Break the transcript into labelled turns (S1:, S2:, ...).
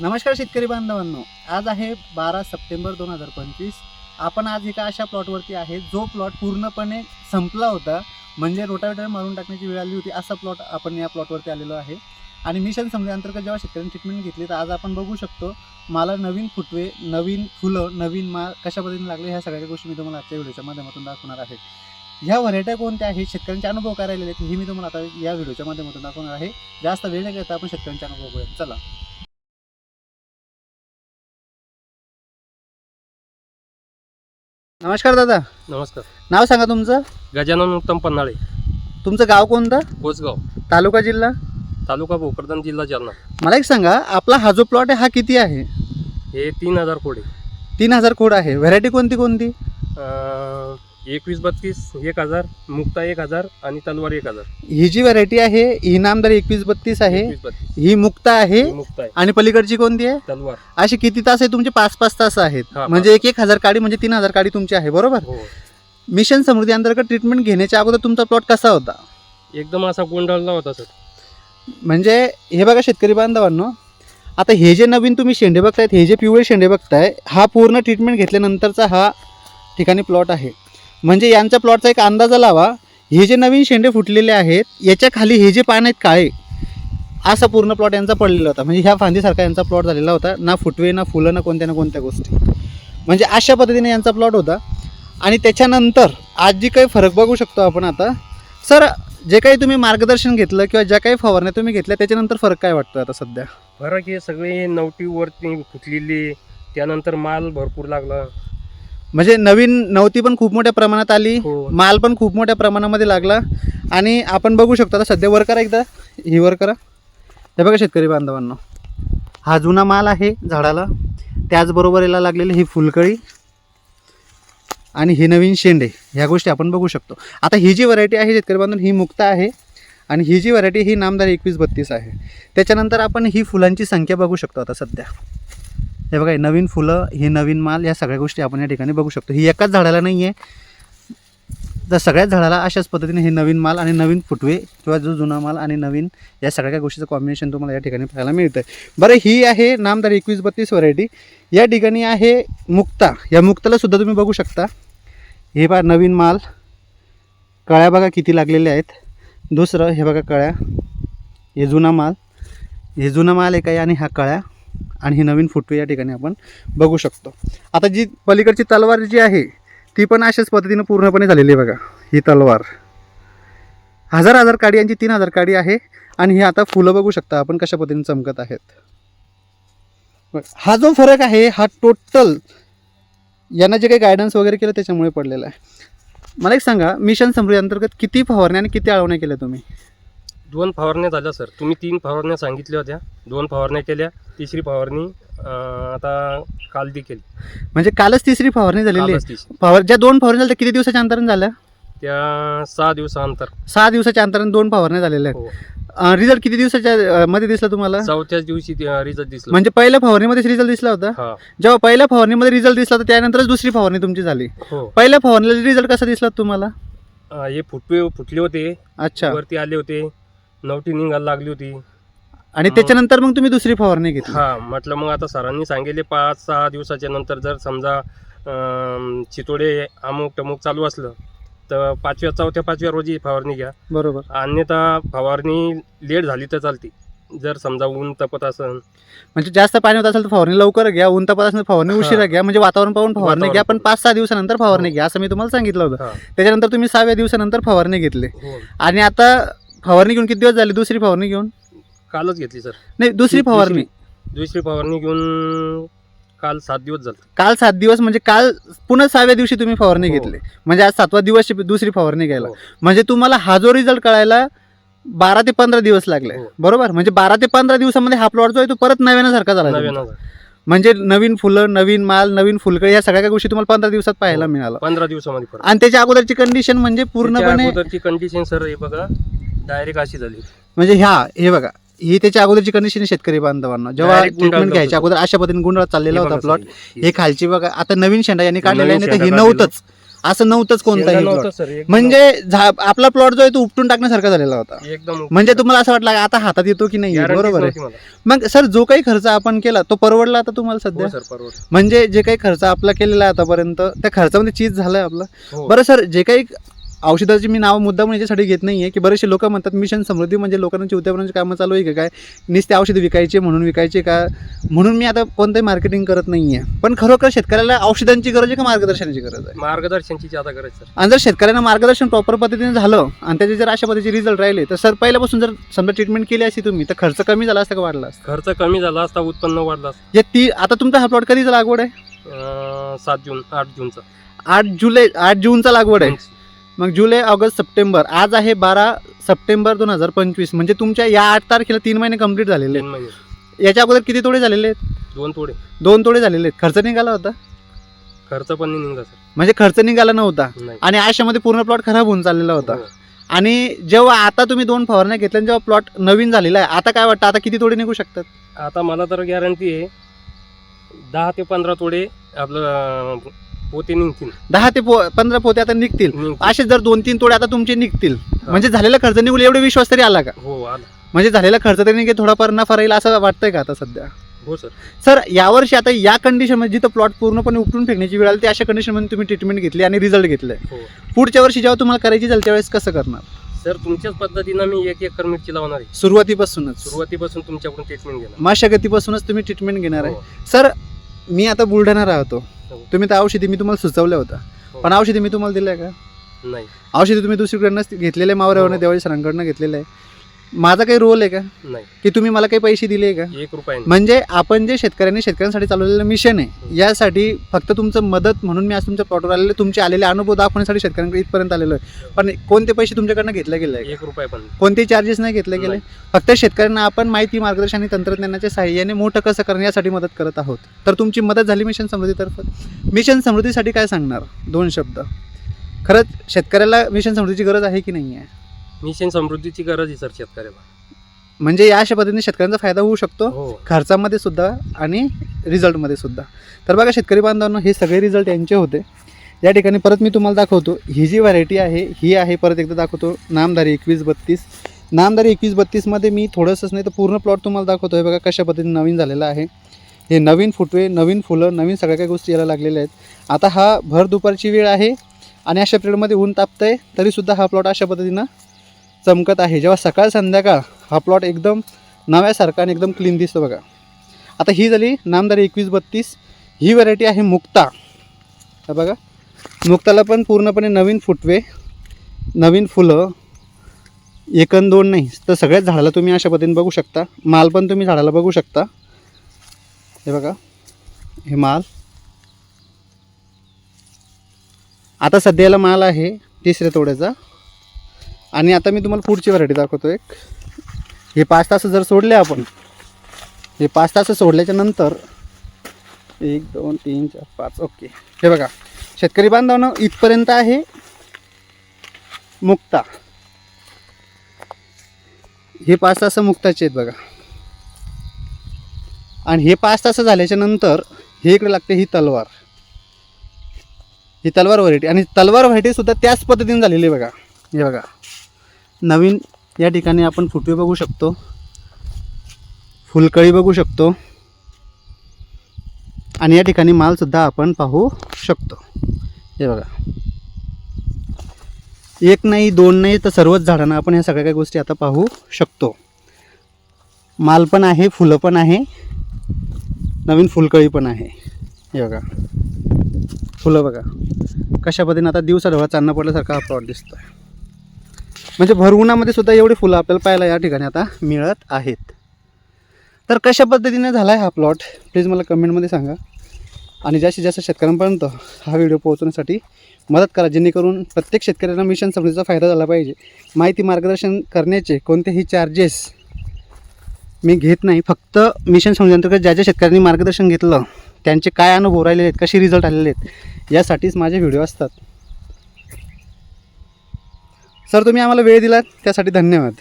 S1: नमस्कार शेतकरी बांधवांनो. आज आहे बारा सप्टेंबर दोन हजार पंचवीस. आपण आज एका अशा प्लॉटवरती आहे जो प्लॉट पूर्णपणे संपला होता. म्हणजे रोटावेटर मारून टाकण्याची वेळ आली होती असा प्लॉट आपण या प्लॉटवरती आलेलो आहे. आणि मिशन समजा अंतर्गत जेव्हा शेतकऱ्यांनी ट्रीटमेंट घेतली तर आज आपण बघू शकतो मला नवीन फुटवे नवीन फुलं नवीन माल कशा पद्धतीने लागले ह्या सगळ्या गोष्टी मी तुम्हाला आजच्या व्हिडिओच्या माध्यमातून दाखवणार आहे. ह्या व्हरायट्या कोणत्या आहेत शेतकऱ्यांचे अनुभव काय राहिलेले आहेत हे मी तुम्हाला आता या व्हिडिओच्या माध्यमातून दाखवणार आहे. जास्त वेळ न घेता आपण शेतकऱ्यांचे अनुभव बघूया. चला. नमस्कार दादा.
S2: नमस्कार.
S1: नाव सांगा तुमचं?
S2: गजानन उत्तम पन्हाळे.
S1: तुमचं गाव कोणतं?
S2: कोसगाव
S1: तालुका जिल्हा?
S2: तालुका भोकरदन जिल्हा जालना.
S1: मला एक सांगा आपला हा जो प्लॉट आहे हा किती आहे?
S2: हे तीन हजार कोडे
S1: तीन हजार खोड आहे. व्हरायटी कोणती कोणती?
S2: अं, एकवीस बत्तीस एक हजार मुक्ता एक हजार आणि तलवार एक हजार.
S1: ही जी व्हरायटी आहे ही नामदार एकवीस बत्तीस आहे
S2: बत्तीस.
S1: ही मुक्ता आहे
S2: ही मुक्ता आहे.
S1: आणि पलीकडची कोणती आहे?
S2: तलवार.
S1: अशी किती तास आहे तुमचे? पाच पाच तास आहेत.
S2: हा,
S1: म्हणजे एक एक हजार काडी म्हणजे तीन हजार काडी तुमची आहे बरोबर?
S2: हो.
S1: मिशन समृद्धी अंतर्गत ट्रीटमेंट घेण्याच्या अगोदर तुमचा प्लॉट कसा होता?
S2: एकदम असा गोंधळला होता सर.
S1: म्हणजे हे बघा शेतकरी बांधवांनो आता हे जे नवीन तुम्ही शेंडे बघतायत हे जे पिवळे शेंडे बघताय हा पूर्ण ट्रीटमेंट घेतल्यानंतरचा हा ठिकाणी प्लॉट आहे. म्हणजे यांचा प्लॉटचा एक अंदाजा लावा. हे जे नवीन शेंडे फुटलेले आहेत याच्या खाली हे जे पान आहेत काळे असा पूर्ण प्लॉट यांचा पडलेला होता. म्हणजे ह्या फांदीसारखा यांचा प्लॉट झालेला होता. ना फुटवे ना फुलं ना कोणत्या ना कोणत्या गोष्टी. म्हणजे अशा पद्धतीने यांचा प्लॉट होता. आणि त्याच्यानंतर आज जी काही फरक बघू शकतो आपण आता सर जे काही तुम्ही मार्गदर्शन घेतलं किंवा ज्या काही फवारण्या तुम्ही घेतल्या त्याच्यानंतर फरक काय वाटतो आता सध्या?
S2: फरक हे सगळे नवटीवरती फुटलेली त्यानंतर माल भरपूर लागला.
S1: म्हणजे नवीन नवती पण खूप मोठ्या प्रमाणात आली
S2: हो.
S1: माल पण खूप मोठ्या प्रमाणामध्ये लागला. आणि आपण बघू शकतो आता सध्या वर करा एकदा. ही वर करा. हे बघा शेतकरी बांधवांना. हा जुना माल आहे झाडाला. त्याचबरोबर याला लागलेली ही फुलकळी आणि ही नवीन शेंडे. ह्या गोष्टी आपण बघू शकतो. आता ही जी व्हरायटी आहे शेतकरी बांधव ही मुक्त आहे. आणि ही जी व्हरायटी ही नामदार एकवीस बत्तीस आहे. त्याच्यानंतर आपण ही फुलांची संख्या बघू शकतो आता सध्या. हे बघा नवीन फुलं हे नवीन माल या सगळ्या गोष्टी आपण या ठिकाणी बघू शकतो. ही एकाच झाडाला नाही आहे तर सगळ्याच झाडाला अशाच पद्धतीने हे नवीन माल आणि नवीन फुटवे किंवा जो जुना माल आणि नवीन या सगळ्या गोष्टीचं कॉम्बिनेशन तुम्हाला या ठिकाणी पाहायला मिळतं आहे बरं ही आहे नामदार एकवीस बत्तीस व्हरायटी या ठिकाणी आहे मुक्ता. या मुक्ताला सुद्धा तुम्ही बघू शकता. हे बा नवीन माल. कळ्या बघा किती लागलेल्या आहेत. दुसरं हे बघा कळ्या. हे जुना माल. हे जुना माल एक आहे आणि हा कळ्या. आणि हे नवीन फुटवे या ठिकाणी आपण बघू शकतो. आता जी पलीकडची तलवार जी आहे ती पण अशाच पद्धतीनं पूर्णपणे झालेली आहे बघा. ही तलवार. हजार हजार काडी यांची तीन हजार काडी आहे आणि हे आता फुलं बघू शकता आपण कशा पद्धतीने चमकत आहेत. हा जो फरक आहे हा टोटल यांना जे काही गायडन्स वगैरे केलं त्याच्यामुळे पडलेला आहे. मला एक सांगा मिशन समृद्धी अंतर्गत किती फवारण्या आणि किती आळवण्या केल्या तुम्ही?
S2: दोन फवारण्या झाल्या सर. तुम्ही तीन फवारण्या सांगितल्या होत्या. दोन फवारण्या केल्या तिसरी फवारणी अं, आता काल दी केली
S1: म्हणजे कालच तिसरी फवारणी झालेली आहे.
S2: कालच तिसरी.
S1: फवार ज्या दोन फवारणी झाल्या त्या किती दिवसाच्या अंतराने झाल्या?
S2: त्या सहा दिवसानंतर
S1: सहा दिवसाच्या अंतराने दोन फवारण्या झालेल्या
S2: हो.
S1: आहेत रिझल्ट किती दिवसाच्या अं, मध्ये दिसला तुम्हाला?
S2: चौथ्याच दिवशी रिझल्ट दिसला.
S1: म्हणजे पहिल्या फवारणीमध्येच रिझल्ट दिसला होता?
S2: हा.
S1: जेव्हा पहिल्या फवारणीमध्ये रिझल्ट दिसला तर त्यानंतरच दुसरी फवारणी तुमची झाली.
S2: हो.
S1: पहिल्या फवारणीला रिझल्ट कसा दिसला तुम्हाला?
S2: अं, हे फुटवे फुटले होते.
S1: अच्छा.
S2: वरती आले होते. नवटी निघायला लागली होती.
S1: आणि त्याच्यानंतर मग तुम्ही दुसरी फवारणी घेतली?
S2: हा म्हटलं मग आता सरांनी सांगितले पाच सहा दिवसाच्या नंतर जर समजा अं, चितोडे अमुक टमुक चालू असलं तर पाचव्या चौथ्या पाचव्या रोजी फवारणी घ्या.
S1: बरोबर.
S2: अन्यथा फवारणी लेट झाली तर चालते. जर समजा ऊन तपत असन.
S1: म्हणजे जास्त पाणी होत असेल तर फवारणी लवकर घ्या. ऊन तपास असेल तर फवारणी
S2: हा.
S1: उशिरा घ्या. म्हणजे वातावरण पाहून फवारणी
S2: वातावरण
S1: घ्या. पण
S2: पाहून.
S1: पाच सहा दिवसानंतर फवारणी
S2: हो.
S1: घ्या असं मी तुम्हाला सांगितलं होतं.
S2: हा.
S1: त्याच्यानंतर तुम्ही सहाव्या दिवसानंतर फवारणी घेतली.
S2: हो.
S1: आणि आता फवारणी घेऊन किती दिवस झाले दुसरी फवारणी घेऊन
S2: कालच घेतली सर
S1: नाही दुसरी फवारणी
S2: दुसरी फवारणी घेऊन काल सात दिवस झाले
S1: काल सात दिवस म्हणजे काल पुन्हा सहाव्या दिवशी तुम्ही फवारणी
S2: हो.
S1: घेतली म्हणजे आज सातवा दिवस दुसरी फवारणी घ्यायला
S2: हो.
S1: म्हणजे तुम्हाला हा जो रिझल्ट कळायला बारा ते पंधरा दिवस लागले
S2: हो.
S1: बरोबर म्हणजे बारा ते पंधरा दिवसामध्ये हा प्लॉट जो आहे तो परत नव्यासारखा झाला
S2: नव्यानं
S1: तुमचा.
S2: झालं.
S1: म्हणजे नवीन फुलं नवीन माल नवीन फुलकळी ह्या सगळ्या गोष्टी तुम्हाला पंधरा दिवसात पाहायला. मिळालं
S2: पंधरा दिवसामध्ये
S1: आणि त्याच्या अगोदरची कंडिशन म्हणजे पूर्णपणे
S2: कंडिशन सर हे बघा डायरेक्ट अशी झाली
S1: म्हणजे ह्या हे बघा ही त्याच्या अगोदरची कंडिशन शेतकरी बांधवांना. जेव्हा
S2: Direct
S1: ट्रीटमेंट घ्यायच्या
S2: होतं.
S1: अगोदर अशा पद्धतीने गुंडाळा चाललेला
S2: हे
S1: होता
S2: बघा
S1: प्लॉट हे खालची बघा आता नवीन शेंडा यांनी काढलेला आहे
S2: नवीन
S1: नाही तर हे
S2: शेंडा
S1: नव्हतंच. असं नव्हतंच कोणताही plot.
S2: एकदम.
S1: म्हणजे झा- आपला प्लॉट जो आहे तो उपटून टाकण्यासारखा झालेला होता.
S2: एकदम
S1: म्हणजे तुम्हाला असं वाटलं आता हातात येतो की नाही
S2: Guarantee
S1: बरोबर आहे.
S2: नव्हती मला.
S1: मग सर जो काही खर्च आपण केला तो परवडला आता तुम्हाला सध्या?
S2: हो सर परवड
S1: म्हणजे जे काही खर्च आपला केलेला आहे आतापर्यंत त्या खर्चामध्ये चीज झालाय आपला?
S2: हो.
S1: बरं सर जे काही औषधाची मी नाव मुद्दा याच्यासाठी घेत नाहीये की बरेचसे लोक म्हणतात मिशन समृद्धी म्हणजे लोकांना चिवत्यापर्यंत कामं चालू आहे का काय? नुसते औषध विकायचे म्हणून विकायचे का? म्हणून मी आता कोणतंही मार्केटिंग करत नाहीये. पण खरोखर शेतकऱ्याला औषधांची गरज आहे का मार्गदर्शनाची गरज आहे?
S2: मार्गदर्शनची ज्यादा गरज सर.
S1: आणि जर शेतकऱ्यांना मार्गदर्शन प्रॉपर पद्धतीने झालं आणि त्याचे जर अशा पद्धतीचे रिझल्ट राहिले तर सर पहिल्यापासून जर समजा ट्रीटमेंट केली असती तुम्ही तर खर्च कमी झाला असता का वाढला असता?
S2: खर्च कमी झाला असता उत्पन्न वाढला असतं.
S1: जे ती आता तुमचा हा प्लॉट कधीचा लागवड आहे?
S2: अं, सात जून आठ जूनचा.
S1: आठ जुलै आठ जूनचा लागवड आहे. मग जुलै ऑगस्ट सप्टेंबर. आज आहे बारा सप्टेंबर दोन हजार पंचवीस. म्हणजे तुमच्या या आठ तारखेला तीन महिने कंप्लीट झालेले आहेत. याच्या अगोदर किती तोडे झालेले आहेत?
S2: दोन तोडे.
S1: दोन तोडे झालेले आहेत. खर्च निघाला होता?
S2: खर्च पण नाही निघला सर.
S1: म्हणजे खर्च निघाला नव्हता.
S2: नाही.
S1: आणि अशामध्ये पूर्ण प्लॉट खराब होऊन चाललेला होता.
S2: हो.
S1: आणि जेव्हा आता तुम्ही दोन फवारण्या घेतल्या आणि जेव्हा प्लॉट नवीन झालेला आहे आता काय वाटतं? आता किती तोडे निघू शकतात?
S2: आता मला तर गॅरंटी आहे दहा ते पंधरा तोडे आपलं अं, पोते निघतील.
S1: दहा ते पो पंधरा पोते आता निघतील.
S2: निघतील.
S1: असे जर दोन तीन तोडे आता तुमचे निघतील. म्हणजे झालेला खर्च निघून एवढे विश्वास तरी आला का?
S2: हो आला.
S1: म्हणजे झालेला खर्च तरी निघेल थोडाफार नफा राहील असं वाटतंय का आता सध्या?
S2: हो सर.
S1: सर यावर्षी आता या कंडिशनमध्ये जिथं प्लॉट पूर्णपणे उपटून फेकण्याची वेळ आली ती अशा कंडिशनमध्ये तुम्ही ट्रीटमेंट घेतली आणि रिझल्ट घेतले
S2: हो.
S1: पुढच्या वर्षी जेव्हा तुम्हाला करायची झाली त्यावेळेस कसं करणार?
S2: सर तुमच्याच पद्धतीनं मी एक एकर मिरची लावणार आहे.
S1: सुरुवातीपासूनच.
S2: सुरुवातीपासून तुमच्याकडून ट्रीटमेंट घेणार.
S1: मशागतीपासूनच तुम्ही ट्रीटमेंट घेणार आहे.
S2: हो.
S1: सर मी आता बुलढाणा राहतो.
S2: हो.
S1: तुम्ही तर औषधी मी तुम्हाला सुचवल्या होत्या
S2: हो.
S1: पण औषधी मी तुम्हाला दिल्या का
S2: नाही
S1: औषधी तुम्ही दुसरीकडनं घेतलेले मावऱ्यावरनं
S2: हो.
S1: देवाळी सरांकडनं घेतलेलं आहे माझा काही रोल आहे का?
S2: नाही.
S1: की तुम्ही मला काही पैसे दिले का?
S2: एक रुपया नाही.
S1: म्हणजे आपण जे शेतकऱ्यांनी शेतकऱ्यांसाठी चालवलेलं मिशन आहे यासाठी फक्त तुमचं मदत म्हणून मी आज तुमच्या प्लॉटवर आलेले तुमचे आलेले अनुभव दाखवण्यासाठी शेतकऱ्यांकडे इथपर्यंत आलेलो आहे. पण कोणते पैसे तुमच्याकडनं घेतले गेले
S2: एक रुपया पण नाही.
S1: कोणतेही चार्जेस नाही घेतले गेले. फक्त शेतकऱ्यांना आपण माहिती मार्गदर्शन आणि तंत्रज्ञानाच्या साहाय्याने मोठं कसं करणं यासाठी मदत करत आहोत. तर तुमची मदत झाली मिशन समृद्धीतर्फे. मिशन समृद्धीसाठी काय सांगणार? दोन शब्द. खरंच शेतकऱ्याला मिशन समृद्धीची गरज आहे की नाही आहे?
S2: मिशन समृद्धीची गरज आहे सर शेतकऱ्याला.
S1: म्हणजे या अशा पद्धतीने शेतकऱ्यांचा फायदा होऊ शकतो
S2: हो.
S1: खर्चामध्ये सुद्धा आणि रिझल्टमध्ये सुद्धा. तर बघा शेतकरी बांधवांनो हे सगळे रिझल्ट यांचे होते. या ठिकाणी परत मी तुम्हाला दाखवतो ही जी व्हरायटी आहे ही आहे परत एकदा दाखवतो नामधारी एकवीस बत्तीस. नामधारी एकवीस बत्तीसमध्ये मी थोडंसंच नाही तर पूर्ण प्लॉट तुम्हाला दाखवतो आहे बघा कशा पद्धतीने नवीन झालेला आहे. हे नवीन फुटवे नवीन फुलं नवीन सगळ्या काही गोष्टी याला लागलेल्या आहेत. आता हा भर दुपारची वेळ आहे आणि अशा पिरियडमध्ये ऊन तापतं आहे तरीसुद्धा हा प्लॉट अशा पद्धतीनं चमकत आहे. जेव्हा सकाळ संध्याकाळ हा प्लॉट एकदम नव्यासारखा आणि एकदम क्लीन दिसतो बघा. आता ही झाली नामदारी एकवीस बत्तीस. ही व्हरायटी आहे मुक्ता. हा बघा. मुक्ताला पण पूर्णपणे नवीन फुटवे नवीन फुलं एकन दोन नाही. तर सगळ्याच झाडाला तुम्ही अशा पद्धतीने बघू शकता. माल पण तुम्ही झाडाला बघू शकता. हे बघा. हे माल. आता सध्याला माल आहे तिसऱ्या तोड्याचा. आणि आता मी तुम्हाला पुढची व्हरायटी दाखवतो एक. हे पाच तास जर सोडले आपण हे पाच तास सोडल्याच्या नंतर एक दोन तीन चार पाच ओके. हे बघा शेतकरी बांधवांनो इथपर्यंत आहे मुक्ता. हे पाच तास मुक्ताचे आहेत बघा. आणि हे पाच तास झाल्याच्यानंतर हे इकडे लागते ही तलवार. ही तलवार व्हरायटी आणि तलवार व्हरायटी सुद्धा त्याच पद्धतीने झालेली आहे बघा. हे बघा. नवीन या ठिकाणी आपण फुटवे बघू शकतो. फुलकळी बघू शकतो. आणि या ठिकाणी मालसुद्धा आपण पाहू शकतो. हे बघा. एक नाही दोन नाही तर सर्वच झाडांना आपण ह्या सगळ्या काही गोष्टी आता पाहू शकतो. माल पण आहे फुलं पण आहे. नवीन फुलकळी पण आहे. हे बघा. फुलं बघा. कशा पद्धतीने आता दिवसा ढवळा चांदणं पडल्यासारखा हा प्लॉट दिसतोय. म्हणजे भर उन्हामध्ये सुद्धा एवढी फुलं आपल्याला पाहायला या ठिकाणी आता मिळत आहेत. तर कशा पद्धतीने झाला आहे हा प्लॉट प्लीज मला कमेंटमध्ये सांगा. आणि जास्तीत जास्त शेतकऱ्यांपर्यंत हा व्हिडिओ पोहोचवण्यासाठी मदत करा जेणेकरून प्रत्येक शेतकऱ्यांना मिशन समृद्धीचा फायदा झाला पाहिजे. माहिती मार्गदर्शन करण्याचे कोणतेही चार्जेस मी घेत नाही. फक्त मिशन समृद्धीअंतर्गत ज्या ज्या शेतकऱ्यांनी मार्गदर्शन घेतलं त्यांचे काय अनुभव राहिलेले आहेत कसे रिझल्ट आलेले आहेत यासाठीच माझे व्हिडिओ असतात. सर तुम्ही आम्हाला वेळ दिलात त्यासाठी धन्यवाद.